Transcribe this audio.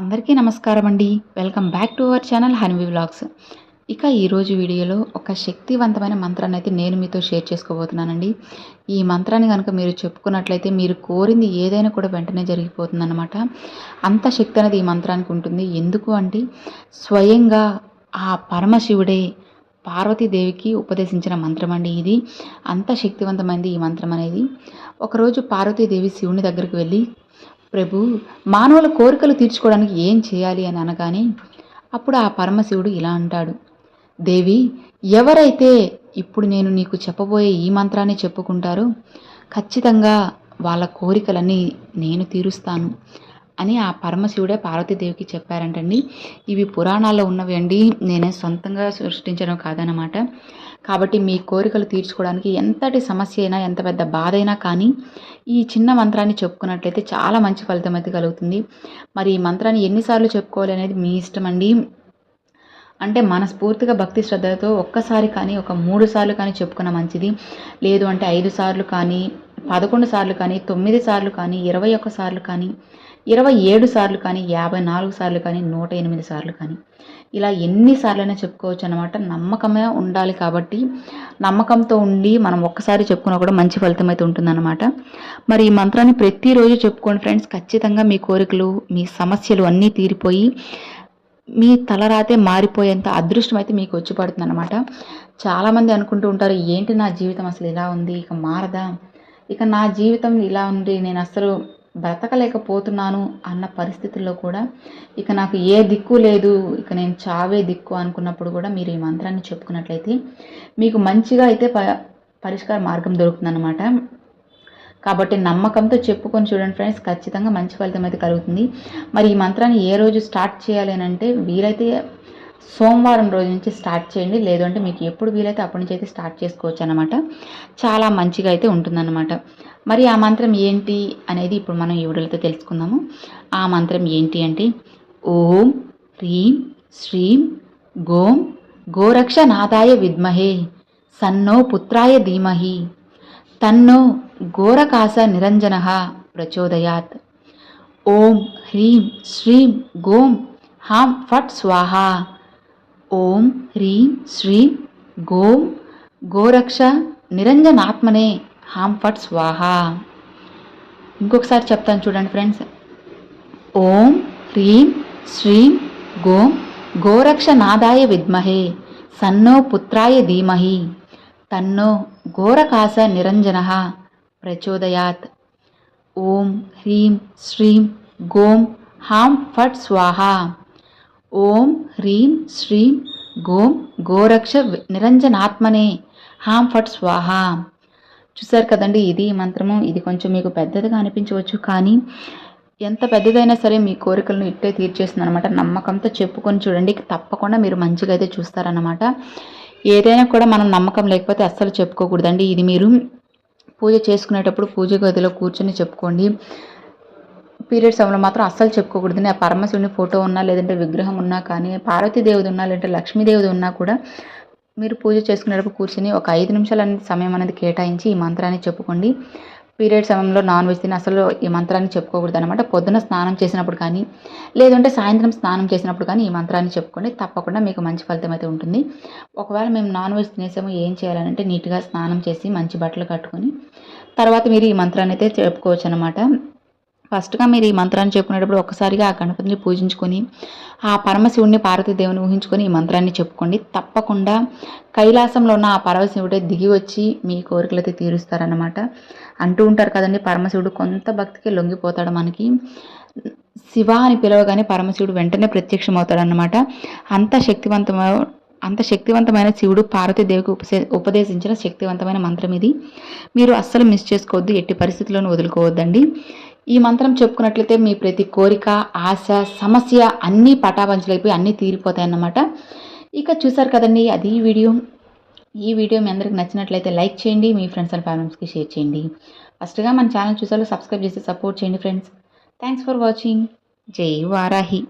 అందరికీ నమస్కారం అండి. Welcome back to our channel Hanivi vlogs. ఇక ఈరోజు వీడియోలో ఒక శక్తివంతమైన మంత్రాన్ని అయితే నేను మీతో షేర్ చేసుకోబోతున్నానండి. ఈ మంత్రాన్ని కనుక మీరు చెప్పుకున్నట్లయితే మీరు కోరింది ఏదైనా కూడా వెంటనే జరిగిపోతుందన్నమాట. అంత శక్తి అనేది ఈ మంత్రానికి ఉంటుంది. ఎందుకు అంటే స్వయంగా ఆ పరమశివుడే పార్వతీదేవికి ఉపదేశించిన మంత్రం అండి ఇది. అంత శక్తివంతమైనది ఈ మంత్రం అనేది. ఒకరోజు పార్వతీదేవి శివుని దగ్గరికి వెళ్ళి ప్రభు మానవుల కోరికలు తీర్చుకోవడానికి ఏం చేయాలి అని అనగానే అప్పుడు ఆ పరమశివుడు ఇలా అంటాడు. దేవి ఎవరైతే ఇప్పుడు నేను నీకు చెప్పబోయే ఈ మంత్రాన్ని చెప్పుకుంటారో ఖచ్చితంగా వాళ్ళ కోరికలన్నీ నేను తీరుస్తాను అని ఆ పరమశివుడే పార్వతీదేవికి చెప్పారంటండి. ఇవి పురాణాల్లో ఉన్నవి అండి. నేనే సొంతంగా సృష్టించడం కాదనమాట కాబట్టి మీ కోరికలు తీర్చుకోవడానికి ఎంతటి సమస్య అయినా ఎంత పెద్ద బాధ అయినా కానీ ఈ చిన్న మంత్రాన్ని చెప్పుకున్నట్లయితే చాలా మంచి ఫలితం అయితే కలుగుతుంది. మరి ఈ మంత్రాన్ని ఎన్నిసార్లు చెప్పుకోవాలి అనేది మీ ఇష్టం అండి? అంటే మనస్ఫూర్తిగా భక్తి శ్రద్ధలతో ఒక్కసారి కానీ ఒక మూడు సార్లు కానీ చెప్పుకున్న మంచిది. లేదు అంటే ఐదు సార్లు కానీ పదకొండు సార్లు కానీ తొమ్మిది సార్లు కానీ ఇరవై ఒక్క సార్లు కానీ ఇరవై ఏడు సార్లు కానీ యాభై నాలుగు సార్లు కానీ నూట ఎనిమిది సార్లు కానీ. ఇలా ఎన్నిసార్లైనా చెప్పుకోవచ్చు అనమాట నమ్మకమే ఉండాలి కాబట్టి నమ్మకంతో ఉండి మనం ఒక్కసారి చెప్పుకున్నా కూడా మంచి ఫలితం అయితే ఉంటుందన్నమాట. మరి ఈ మంత్రాన్ని ప్రతిరోజు చెప్పుకోండి ఫ్రెండ్స్. ఖచ్చితంగా మీ కోరికలు మీ సమస్యలు అన్నీ తీరిపోయి మీ తలరాతే మారిపోయేంత అదృష్టం అయితే మీకు వచ్చి పడుతుంది అనమాట చాలామంది అనుకుంటూ ఉంటారు ఏంటి నా జీవితం అసలు ఇలా ఉంది? ఇక మారదా? ఇక నా జీవితం ఇలా ఉంది నేను అసలు బ్రతకలేకపోతున్నాను అన్న పరిస్థితుల్లో కూడా ఇక నాకు ఏ దిక్కు లేదు. ఇక నేను చావే దిక్కు అనుకున్నప్పుడు కూడా మీరు ఈ మంత్రాన్ని చెప్పుకున్నట్లయితే మీకు మంచిగా అయితే ప పరిష్కార మార్గం దొరుకుతుందన్నమాట. కాబట్టి నమ్మకంతో చెప్పుకొని చూడండి ఫ్రెండ్స్ ఖచ్చితంగా మంచి ఫలితం అయితే కలుగుతుంది. మరి ఈ మంత్రాన్ని ఏ రోజు స్టార్ట్ చేయాలి అని అంటే వీలైతే సోమవారం రోజు నుంచి స్టార్ట్ చేయండి. లేదు అంటే మీకు ఎప్పుడు వీలైతే అప్పటి నుంచి అయితే స్టార్ట్ చేసుకోవచ్చు అనమాట చాలా మంచిగా అయితే ఉంటుందన్నమాట. మరి ఆ మంత్రం ఏంటి అనేది ఇప్పుడు మనం ఈ వీడియోలతో తెలుసుకుందాము. ఆ మంత్రం ఏంటి అంటే ఓం హ్రీం శ్రీం గోం గోరక్ష నాదాయ విద్మహే సన్నో పుత్రాయ ధీమహి తన్నో ఘోరకాస నిరంజన ప్రచోదయాత్. ఓం హ్రీం శ్రీం గోం హాం ఫట్ స్వాహా. ఓం హ్రీం శ్రీం గోం గోరక్ష నిరంజనాత్మనే హాం ఫట్ స్వాహ. ఇంకొకసారి చెప్తాను చూడండి ఫ్రెండ్స్. ఓం హ్రీం శ్రీం గోం గోరక్షనాదాయ విద్మహే సన్నో పుత్రాయ ధీమహి తన్నో ఘోరకాస నిరంజన ప్రచోదయాత్. ఓం హ్రీం శ్రీం గోం హాం ఫట్ స్వాహ. ఓం హ్రీం శ్రీం గోం గోరక్ష నిరంజనాత్మనే. హాం ఫట్ స్వాహ. చూసారు కదండి ఇది మంత్రము. ఇది కొంచెం మీకు పెద్దదిగా అనిపించవచ్చు కానీ ఎంత పెద్దదైనా సరే మీ కోరికలను ఇట్టే తీర్చేస్తుంది అనమాట నమ్మకంతో చెప్పుకొని చూడండి తప్పకుండా మీరు మంచిగా అయితే చూస్తారన్నమాట. ఏదైనా కూడా మనం నమ్మకం లేకపోతే అస్సలు చెప్పుకోకూడదండి. ఇది మీరు పూజ చేసుకునేటప్పుడు పూజ గదిలో కూర్చొని చెప్పుకోండి. పీరియడ్ సమయంలో మాత్రం అస్సలు చెప్పుకోకూడదు. ఆ పరమశివుని ఫోటో ఉన్నా లేదంటే విగ్రహం ఉన్నా కానీ పార్వతీదేవుది ఉన్నా లేదంటే లక్ష్మీదేవుది ఉన్నా కూడా మీరు పూజ చేసుకునేటప్పుడు కూర్చొని ఒక ఐదు నిమిషాలు అనేది సమయం అనేది కేటాయించి ఈ మంత్రాన్ని చెప్పుకోండి. పీరియడ్ సమయంలో నాన్ వెజ్ తిని అసలు ఈ మంత్రాన్ని చెప్పుకోకూడదు అనమాట పొద్దున స్నానం చేసినప్పుడు కానీ లేదంటే సాయంత్రం స్నానం చేసినప్పుడు కానీ ఈ మంత్రాన్ని చెప్పుకోండి. తప్పకుండా మీకు మంచి ఫలితం అయితే ఉంటుంది. ఒకవేళ మేము నాన్ వెజ్ తినేసాము ఏం చేయాలంటే నీట్గా స్నానం చేసి మంచి బట్టలు కట్టుకొని తర్వాత మీరు ఈ మంత్రాన్ని అయితే చెప్పుకోవచ్చు అనమాట ఫస్ట్గా మీరు ఈ మంత్రాన్ని చెప్పుకునేటప్పుడు ఒక్కసారిగా ఆ గణపతిని పూజించుకొని ఆ పరమశివుడిని పార్వతీదేవిని ఊహించుకొని ఈ మంత్రాన్ని చెప్పుకోండి. తప్పకుండా కైలాసంలో ఉన్న ఆ పరమశివుడే దిగి వచ్చి మీ కోరికలైతే తీరుస్తారనమాట అంటూ ఉంటారు కదండి పరమశివుడు కొంత భక్తికి లొంగిపోతాడు మనకి. శివ అని పిలవగానే పరమశివుడు వెంటనే ప్రత్యక్షమవుతాడనమాట అంత శక్తివంతమైన అంత శక్తివంతమైన శివుడు పార్వతీదేవికి ఉపసే ఉపదేశించిన శక్తివంతమైన మంత్రం ఇది. మీరు అస్సలు మిస్ చేసుకోవద్దు ఎట్టి పరిస్థితుల్లోనూ వదులుకోవద్దండి. ఈ మంత్రం చెప్పుకున్నట్లయితే మీ ప్రతి కోరిక ఆశ సమస్య అన్నీ పటాపంచలైపోయి అన్నీ తీరిపోతాయన్నమాట. ఇక చూసారు కదండి అది వీడియో. ఈ వీడియో మీ అందరికి నచ్చినట్లయితే లైక్ చేయండి మీ ఫ్రెండ్స్ అండ్ ఫ్యామిలీస్కి షేర్ చేయండి. ఫస్ట్గా మన ఛానల్ చూసారు సబ్స్క్రైబ్ చేసి సపోర్ట్ చేయండి ఫ్రెండ్స్. Thanks for watching. జై వారాహి.